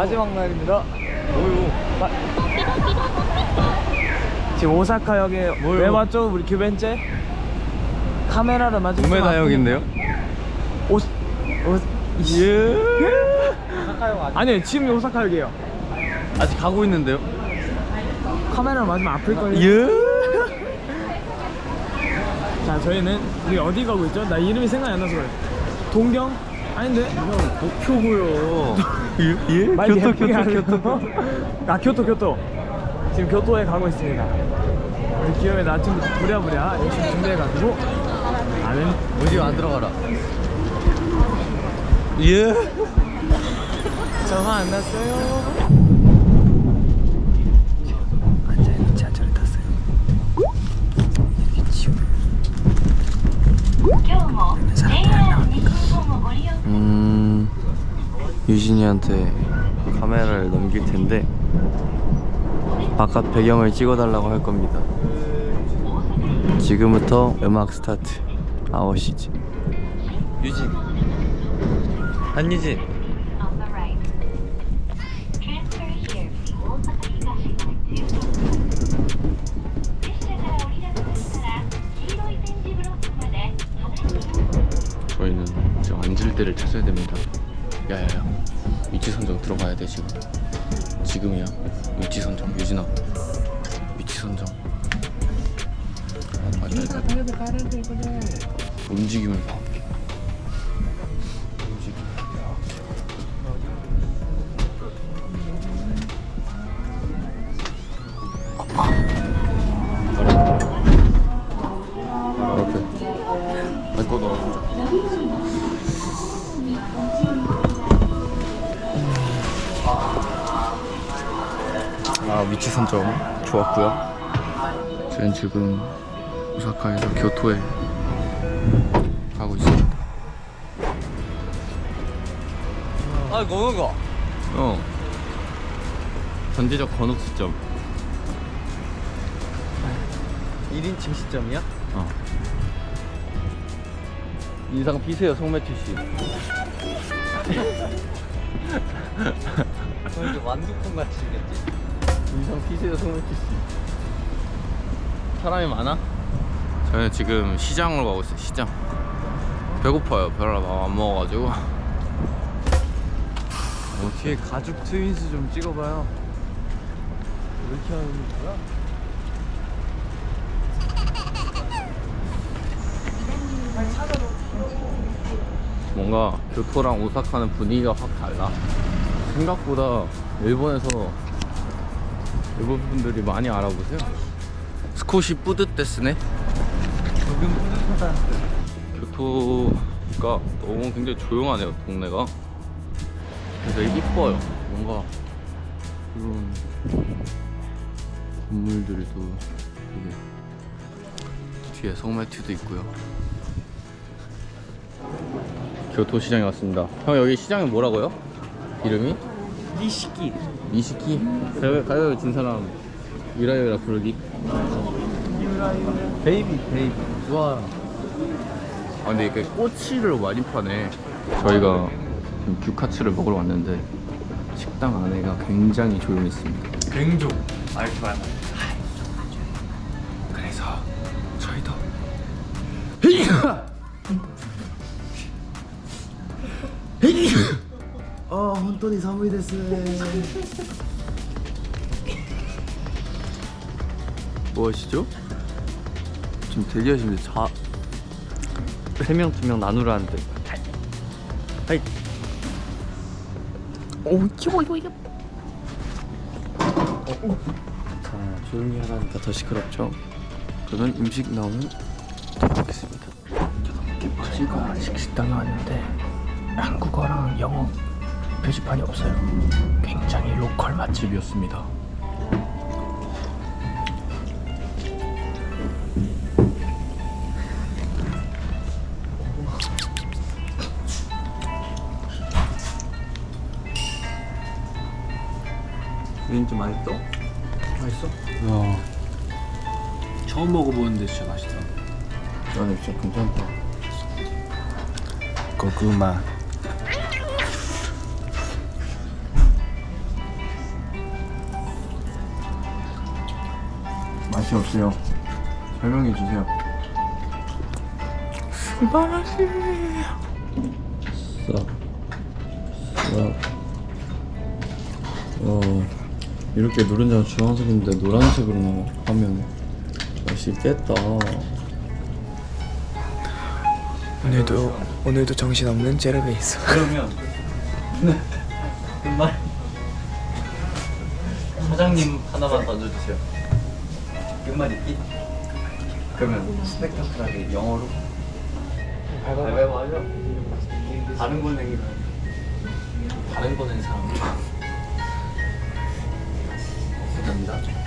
마지막 날입니다. 뭐요? 마... 지금 오사카역에 뭐요? 왜 왔죠? 우리 규벤제? 카메라를 맞으면 동메다역인데요? 오... 오... 예. 아니 지금 오사카역이에요. 아직 가고 있는데요? 카메라를 맞으면 아플걸요? 예. 자 저희는 우리 어디 가고 있죠? 나 이름이 생각이 안 나서 그래. 동경? 아닌데? 목표고요. 예? 예? 말 교토 예쁘게 교토 하려고. 교토. 아 교토 교토 지금 교토에 가고 있습니다 우리 기업에 나 지금 부랴부랴 열심히 준비해가지고 나는 어디 안 들어가라. 예. 전화 안 났어요 앉아있는 지하철에 탔어요 이렇게 치우면 今日も JR 西日本をご利用 음 유진이한테 카메라를 넘길 텐데 바깥 배경을 찍어달라고 할 겁니다. 지금부터 음악 스타트. 아웃이지. 유진. 한유진. 저희는 저 앉을 때를 찾아야 됩니다. 야야야. 위치 선정 들어가야 돼 지금. 지금이야. 위치 선정. 유진아. 위치 선정. 아, 맞다. 움직임을 봐. 움직임. 바로 앞에. 밟고 넣어 아 위치 선정 좋았고요. 저는 지금 오사카에서 교토에 가고 있습니다. 아 건우가. 어. 전제적 건욱 시점. 1인칭 시점이야? 어. 인상 피세요 송매튜 씨. 너 이제 완두콩 같이 생겼지? 인상 피세요 송매튜 씨. 사람이 많아? 저희는 지금 시장으로 가고 있어요. 시장. 배고파요. 별로 밥안 먹어가지고. 어, 뒤에 가죽 트윈스 좀 찍어봐요 왜 이렇게 하는 거야? 뭔가 교토랑 오사카는 분위기가 확 달라. 생각보다 일본에서 일본 분들이 많이 알아보세요. 스코시 뿌듯데스네. 여긴 뿌듯하다 교토가 너무 굉장히 조용하네요, 동네가. 되게 이뻐요. 뭔가 이런 건물들도 되게 뒤에 성매튜도 있고요. 교토 시장에 왔습니다. 형 여기 시장이 뭐라고요? 이름이? 니시키 이시키. 가위바위보 가위바위보 진 사람 유라유라 부르기. 베이비 베이비 와. 아 근데 이게 꼬치를 많이 파네. 저희가 지금 규카츠를 먹으러 왔는데 식당 안에가 굉장히 조용했습니다. 갱조 아 이렇게 말 그래서 저희도 어 혼돈이 사무이 데스 뭐 하시죠? 지금 대기하시는데 자... 세 명 두 명 나누라는데. 하이. 오 이거 이거 이거. 자 조용히 하라니까 더 시끄럽죠? 그러면 음식 나오면 들어보겠습니다. 지금 식당에 왔는데. 한국어랑 영어 표지판이 없어요. 굉장히 로컬 맛집 집이었습니다. 왠지 맛있어? 맛있어? 야 처음 먹어보는데 진짜 맛있다. 저는 진짜 괜찮다. 고구마 맛이 없어요. 설명해 주세요. 스바라시. 써. 써. 어 이렇게 노른자가 주황색인데 노란색으로 나와 하면 맛있겠다. 오늘도 오늘도 정신 없는 제르베 있어. 그러면 네. 끝말 사장님 하나만 던져주세요. 끝말 읽기. 그러면 스펙타클하게 영어로 가위바위보 하죠. 다른 권행이 다른 권행 사람. 감사합니다.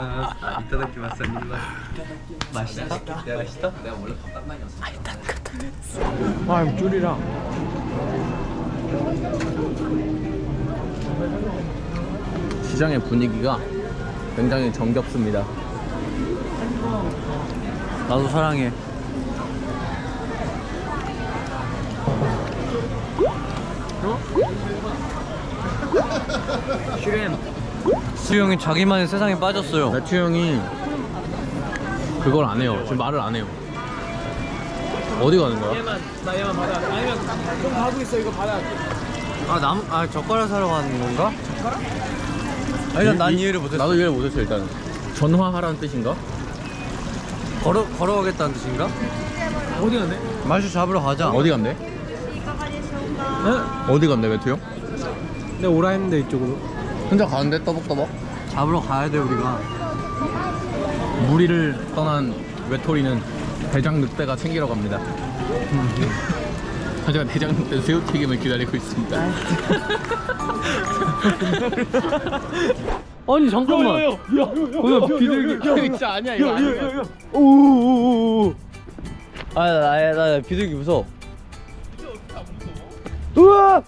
이타다키마스. 이타다키마스 아닙니다. 맛있다. 맛있다. 내가 원래 밥단만이었어. 아 귤이랑 시장의 분위기가 굉장히 정겹습니다. 나도 사랑해. 슈렘 수영이 자기만의 세상에 빠졌어요. 매튜 형이 그걸 안 해요. 지금 말을 안 해요. 어디 가는 거야? 얘만 나 얘만 받아. 아니면 좀 가고 있어 이거 받아. 아, 남, 아, 젓가락 사러 가는 건가? 아, 일단 난 이해를 못했어. 나도 이해를 못했어 일단. 전화하라는 뜻인가? 걸어, 걸어가겠다는 뜻인가? 어디 갔네? 말수 잡으러 가자. 어디 간대? 어디 간대 매튜 형? 내가 오라 했는데 이쪽으로. 혼자 가는데 떠벅떠벅? 잡으러 가야 돼, 우리가. 무리를 떠난 외톨이는 대장 늑대가 챙기러 갑니다. 하지만 대장 늑대 새우튀김을 기다리고 있습니다. 아니, 잠깐만. 오늘 비둘기. 진짜 아니야 이거 아니야. 오오오오. 아, 나, 나, 나, 나 비둘기 무서워. 우와.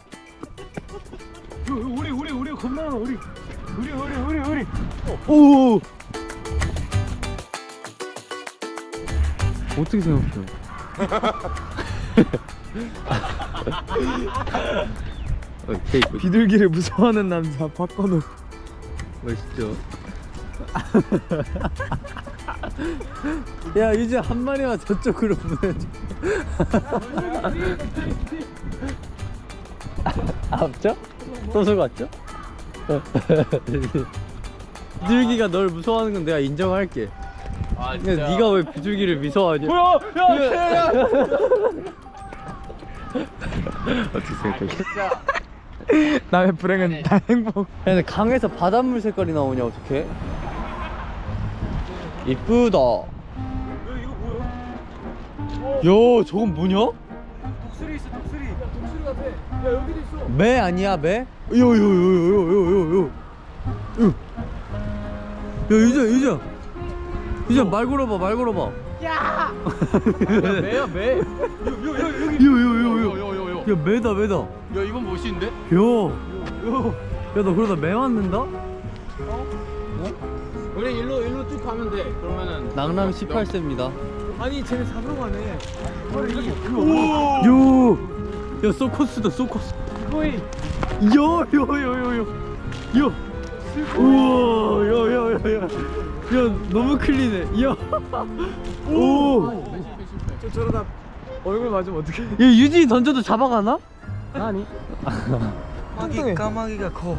우리 우리 우리 겁나 우리. 우리 우리 우리 우리. 오. 어떻게 생각해요? 오케이, 비둘기를 무서워하는 남자 박건우. 멋있죠. 야, 이제 한 마리만 저쪽으로 보내줘. 아, 없 죠? 소수 같죠? 비둘기가 널 무서워하는 건 내가 인정할게. 아 근데 네가 왜 비둘기를 무서워하냐? 뭐야? 야, 야, 야. 어떻게 생각해? 남의 불행은 다 행복. 야, 근데 강에서 바닷물 색깔이 나오냐 어떡해? 이쁘다. 이거 뭐야? 야, 저건 뭐냐? 독수리 있어 매 아니야 매? 요요요요요요요. 야 유자 유자 유자 말 걸어봐 말 걸어봐. 야. 매야 매. 요요요요. 야 매다 매다. 야야 이건 멋있는데? 야너 그러다 매 맞는다? 우리 일로 일로 쭉 가면 돼. 그러면은 낭랑 18세입니다. 아니 쟤네 잡으러 가네. 요. 야 소코스다 소코스. 거의 요요요요요. 요. 우와 야야야야. 야 너무 클리네. 야. 오. 저 저러다 얼굴 맞으면 어떡해? 야 유진이 던져도 잡아가나? 아니. 까마귀 까마귀가 커.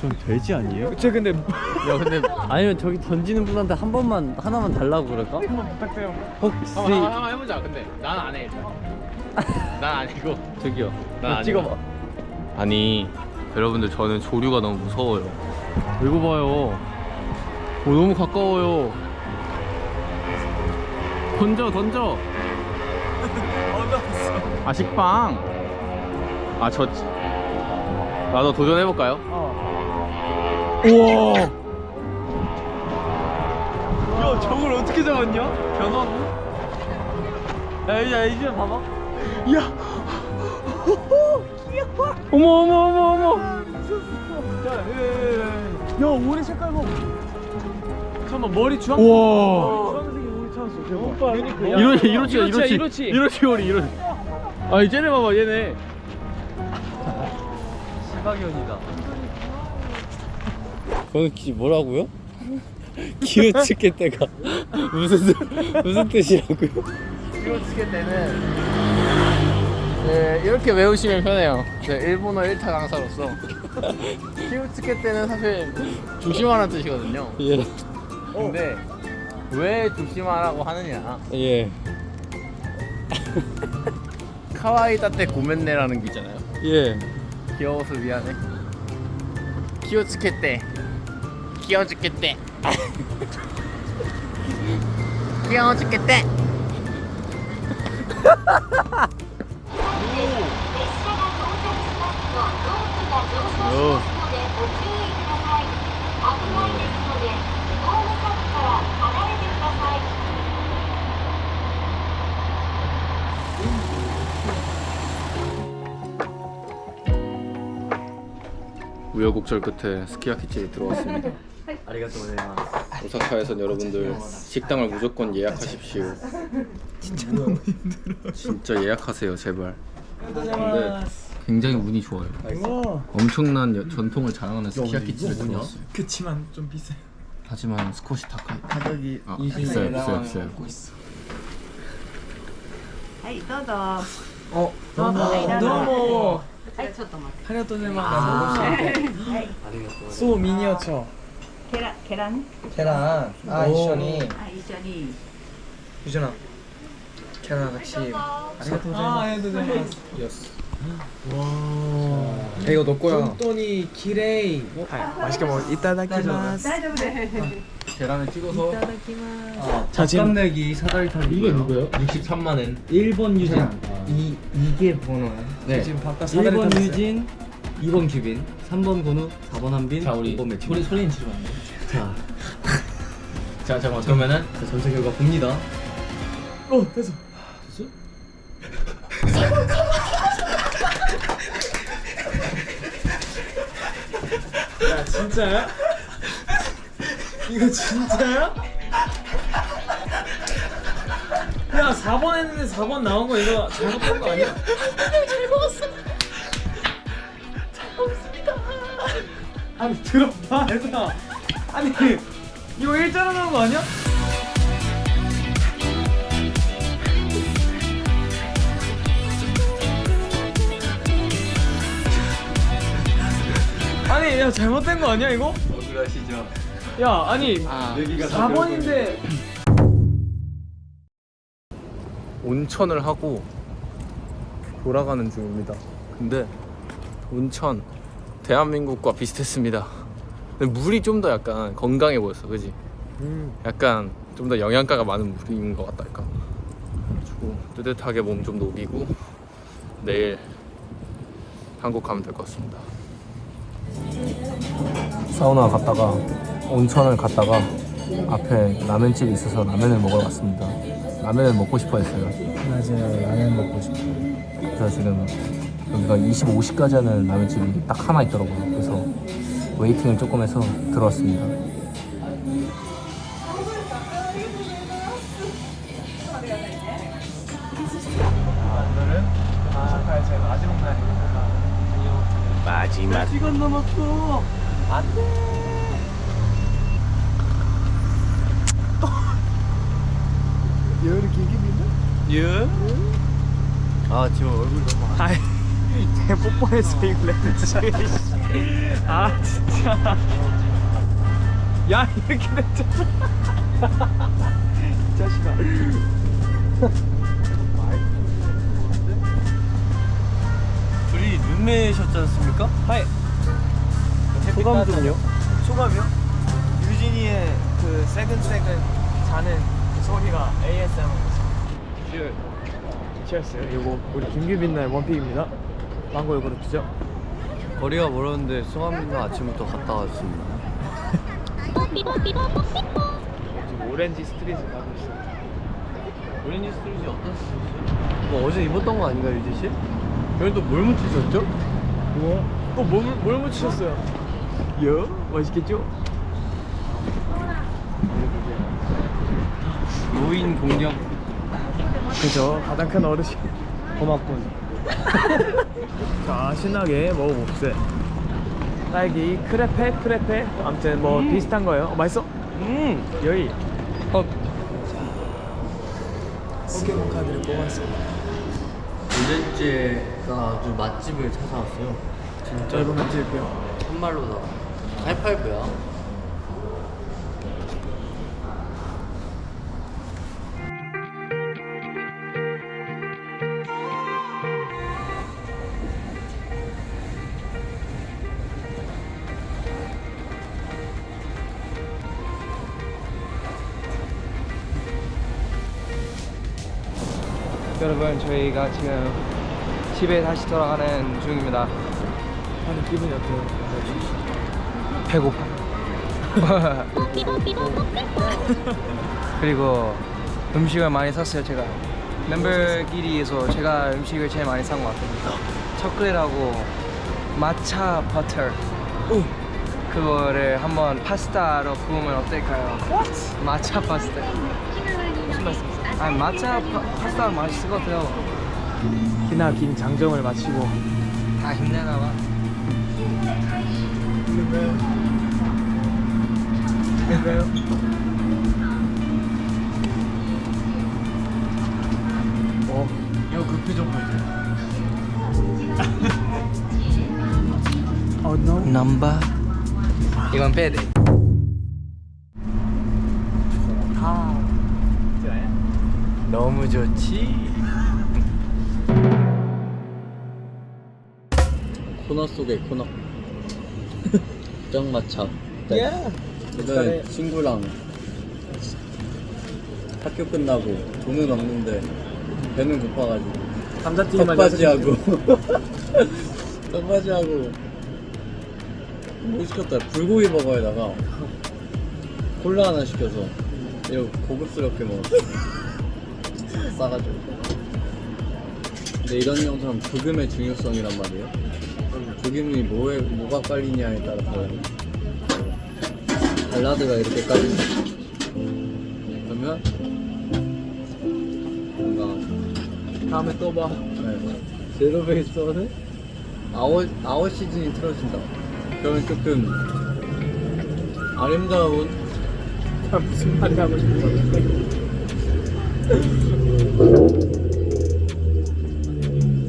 좀 돼지 아니에요? 쟤 근데 야 근데 아니면 저기 던지는 분한테 한 번만 하나만 달라고 그럴까? 한번 부탁해요. 혹시 한번 한번 해보자. 근데 난 안 해. 난 아니고. 저기요. 난 아니고. 찍어봐. 아니 여러분들 저는 조류가 너무 무서워요. 이거 봐요. 오 너무 가까워요. 던져 던져. 아 식빵. 아저 나도 도전해 볼까요? 우와. 야 저걸 어떻게 잡았냐? 변화구? 야 이제 이제 봐봐. 야 어머 어머 어머 어머 야 오리 색깔 봐 잠깐만 머리 주황 우와. 주황색이 오리 찾았어 대박 오빠 이로 이로치야 이로치 이로치 이로치 오리 이로. 아 쟤네 봐봐 얘네. 시박연이다. 거기 기 뭐라고요? 기어치게 때가 무슨 뜻- 무슨 뜻이라고요? 키오츠케 때는 네, 이렇게 외우시면 편해요. 네, 일본어 1타 강사로서 키오츠케 때는 사실 조심하라는 뜻이거든요. 예. 근데 왜 조심하라고 하느냐? 예. 카와이다 때 고멘네라는 게 있잖아요. 예. 귀여워서 미안해. 키오츠케 때 귀여워죽게 때 귀여워죽게 때 ホームカップから離れてください 우여곡절 끝에 스키야키집에 들어왔습니다. 아리가또 고자이마스. 오사카에선 여러분들 식당을 무조건 예약하십시오. 진짜 너무 힘들어. 진짜 예약하세요 제발. 근데 굉장히 운이 좋아요. 와 엄청난 여- 전통을 자랑하는 스키야키집에 들어왔어요. 그치만 좀 비싸요 하지만 스쿼시 타카이. 가격이 아, 비싸요, 비싸요, 비싸요. はい、どうぞ。 어 너무 너무 はい、ちょっと待って。 하려토네마가はい。 소 미니어처 ケラ、ケラン。 계란 아 이션이 あ、一緒に。 유준아 계란 같이 아 아리가토고자이마스 이었어 와. 이거 너 거야. 돈돈이 기레이. 어? 아, 맛있게 먹어. 이따다키마. 계란을 찍어서 자, 아, 자, 지금- 깐내기 사다리탕 이게 누구예요? 63만 엔. 1번 유진 아. 이 이게 번호야 네. 그 지금 바깥 사다리 1번 탔어요. 유진 2번 규빈 3번 건우 4번 한빈 자 우리 5번 우리 소리는 지르면 안 돼. 자, 자 잠깐 그러면은 전체 결과 봅니다 오 됐어 진짜야? 이거 진짜야? 야 4번 했는데 4번 나온 거 이거 잘못된 거 아니야? 잘 먹었어 잘 먹었습니다 아니 들어봐 얘들아 아니 이거 일자로 나온 거 아니야? 아니 야 잘못된 거 아니야 이거? 억울하시죠? 야 아니 여기가 4번인데 온천을 하고 돌아가는 중입니다. 근데 온천 대한민국과 비슷했습니다. 근데 물이 좀 더 약간 건강해 보였어, 그지? 약간 좀 더 영양가가 많은 물인 것 같달까. 그래가지고 뜨뜻하게 몸 좀 녹이고 내일 한국 가면 될 것 같습니다. 사우나 갔다가 온천을 갔다가 앞에 라면집이 있어서 라면을 먹으러 갔습니다. 라면을 먹고 싶어 했어요. 맞아요 라면 먹고 싶어 그래서 지금 여기가 25시까지 하는 라면집이 딱 하나 있더라고요. 그래서 웨이팅을 조금 해서 들어왔습니다. 시간 남았어 안돼. 이렇게 이기는데? 예? 아 지금 얼굴 너무 안. 아이 제 뽀뽀했어 이거 렌즈 아 진짜. 야 이렇게 됐잖아 이 자식아. 둘이 눈매셨지 않습니까? 하이 소감 좀요? 소감이요? 유진이의 그 새근새근 자는 그 소리가 ASMR 치얼스 그리고 우리 김규빈 날 원픽입니다 망고 요구르트죠 거리가 멀었는데 수감이가 아침부터 갔다 왔습니다. 지금 오렌지 스트리트 가고 있어요 오렌지 스루지 어떤 스루지? 이거 어제 입었던 거 아닌가 유지 씨? 여기 또뭘 묻히셨죠? 뭐? 또뭘 뭘 묻히셨어요? 여? 맛있겠죠? 노인 공격 그죠. 가장 큰 어르신. 고맙군. 자 신나게 먹어봅시다. 딸기 크레페 크레페. 아무튼 뭐 비슷한 거예요. 어, 맛있어? 음 여기. 어. 포켓몬 카드를 뽑았습니다. 어제째가 아주 맛집을 찾아왔어요. 진짜 짧으면 찍을게요. 참말로다 하이파이브야 여러분 저희가 지금 집에 다시 돌아가는 중입니다. 하는 기분이 어때요? 배고파. 그리고 음식을 많이 샀어요 제가. 멤버끼리에서 제가 음식을 제일 많이 산 것 같아요. 초콜릿하고 마차 버터. 그거를 한번 파스타로 구우면 어떨까요? 마차 파스타. 무슨 말씀이세요? 아니 마차 파, 파스타 맛있을 것 같아요. 기나 긴 장정을 마치고 다 힘내나 봐. 어 이거 그 표정 볼때 Oh no. 넘버 이건 빼야 돼. 너무 좋지. 코너 속의 코너. 정마차 Yeah 오늘 친구랑 학교 끝나고 돈은 없는데 배는 고파가지고 감자튀김만 턱바지하고 턱바지하고 뭐 시켰다. 불고기 버거에다가 콜라 하나 시켜서 이거 고급스럽게 먹었어 싸가지고. 근데 이런 영상 부금의 중요성이란 말이에요. 부금이 뭐에 뭐가 깔리냐에 따라 다르네 발라드가 이렇게 깔린다 그러면 뭔가 다음에 또 봐 네. 제로 베이스는 아워 아워 시즌이 틀어진다. 그러면 조금 아름다운 무슨 말이 하고 싶은 건데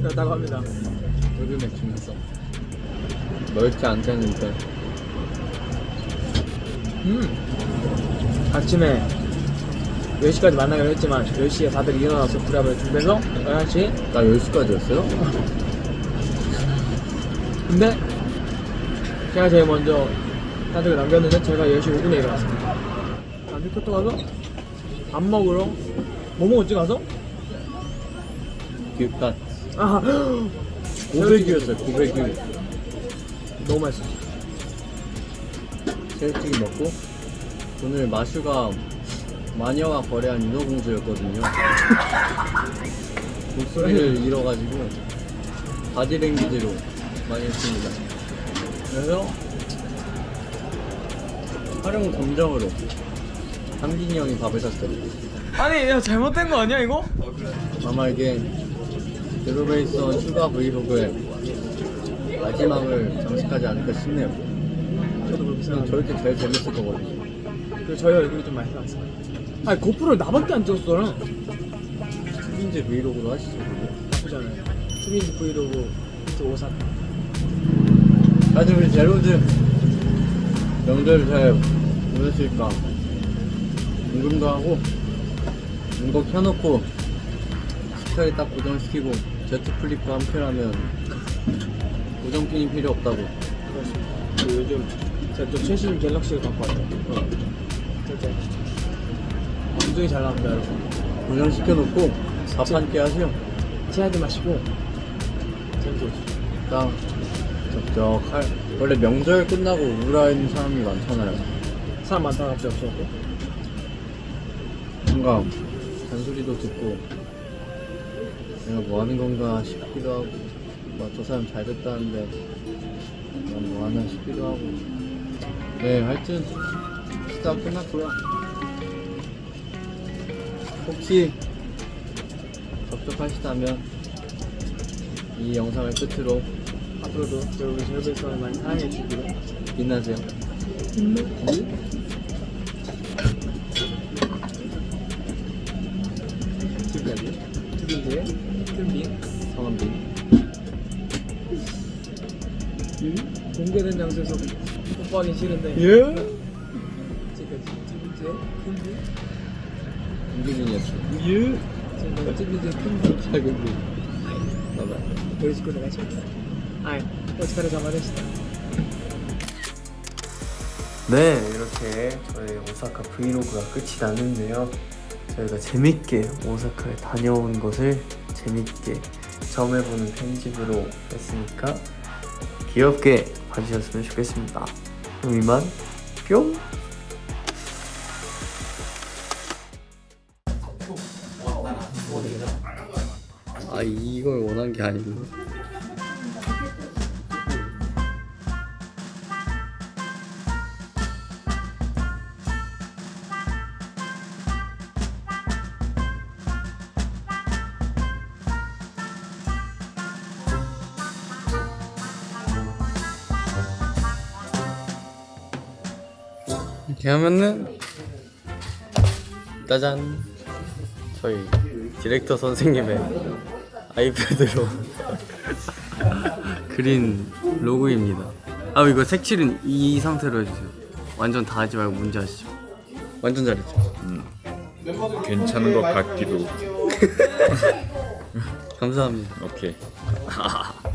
그렇다고 합니다 부금의 중요성. 넓지 않다는 편. 음 아침에 10시까지 만나기로 했지만 10시에 다들 일어나서 불합을 준비해서 11시 나 10시까지였어요? 근데 제가 제일 먼저 다들 남겼는데 제가 10시 5분에 일어났습니다 교토 가서 밥 먹으러 뭐 먹었지 가서? 기획단. 아 500이었어요, 900이. 너무 맛있어 새우튀김 먹고 오늘 마슈가 마녀가 거래한 인어공주였거든요. 목소리를 잃어가지고 바디랭귀지로 많이 했습니다. 그래서 활용 검정으로 상진이 형이 밥을 샀어요. 아니 야 잘못된 거 아니야 이거? 아마 이게 제로베이선 슈가 브이로그의 마지막을 장식하지 않을까 싶네요. 저도 생각해요 저렇게 제일 재밌을 거거든요. 그리고 저희 얼굴이 좀 많이 나왔어요 아니 고프로를 나밖에 안 찍었어 수빈제 브이로그로 하시죠. 그거. 나쁘잖아요 수빈지 브이로그 진짜 오산 다들 우리 제로즈 명절 잘 보냈을까 궁금도 하고 이거 켜놓고 스타일 딱 고정시키고 제트 플립과 함께라면 고정핀이 필요 없다고 그렇습니다 그리고 요즘 제가 또 최신 갤럭시를 갖고 왔어요. 어. 진짜 완전히 잘 나옵니다 여러분. 고정시켜놓고 밥 한 끼 하세요. 체하지 마시고. 재밌게 딱 적적할. 원래 명절 끝나고 우울한 사람이 많잖아요. 사람 많다가 갑자기 없었고. 뭔가 잔소리도 듣고. 내가 뭐 하는 건가 싶기도 하고. 막저 사람 잘 됐다는데. 난 뭐 하나 싶기도 하고 네 하여튼 식사 끝났고요 혹시 적적하시다면 이 영상을 끝으로 앞으로도 여러분 설비서를 많이 사랑해 주시고 빛나세요 성원 빈 공개된 장소에서 오빠긴 싫은데. 예? 지금 두 번째 큰지. 유빈이었어. 예? 제가 찔리지 큰지. 잘 근데. 봐봐. 보여줄 거 내가 싫다. 아, 오스카르 잡아냈다. 네, 이렇게 저희 오사카 브이로그가 끝이 났는데요. 저희가 재밌게 오사카에 다녀온 것을 재밌게 점해보는 편집으로 했으니까 귀엽게 봐주셨으면 좋겠습니다. 그럼 이만 뿅! 아 이걸 원한 게 아니고 이렇게 하면은 짜잔 저희 디렉터 선생님의 아이패드로 그린 로고입니다. 아 이거 색칠은 이 상태로 해주세요. 완전 다 하지 말고 문제 하시죠. 완전 잘했죠. 괜찮은 것 같기도. 감사합니다. 오케이.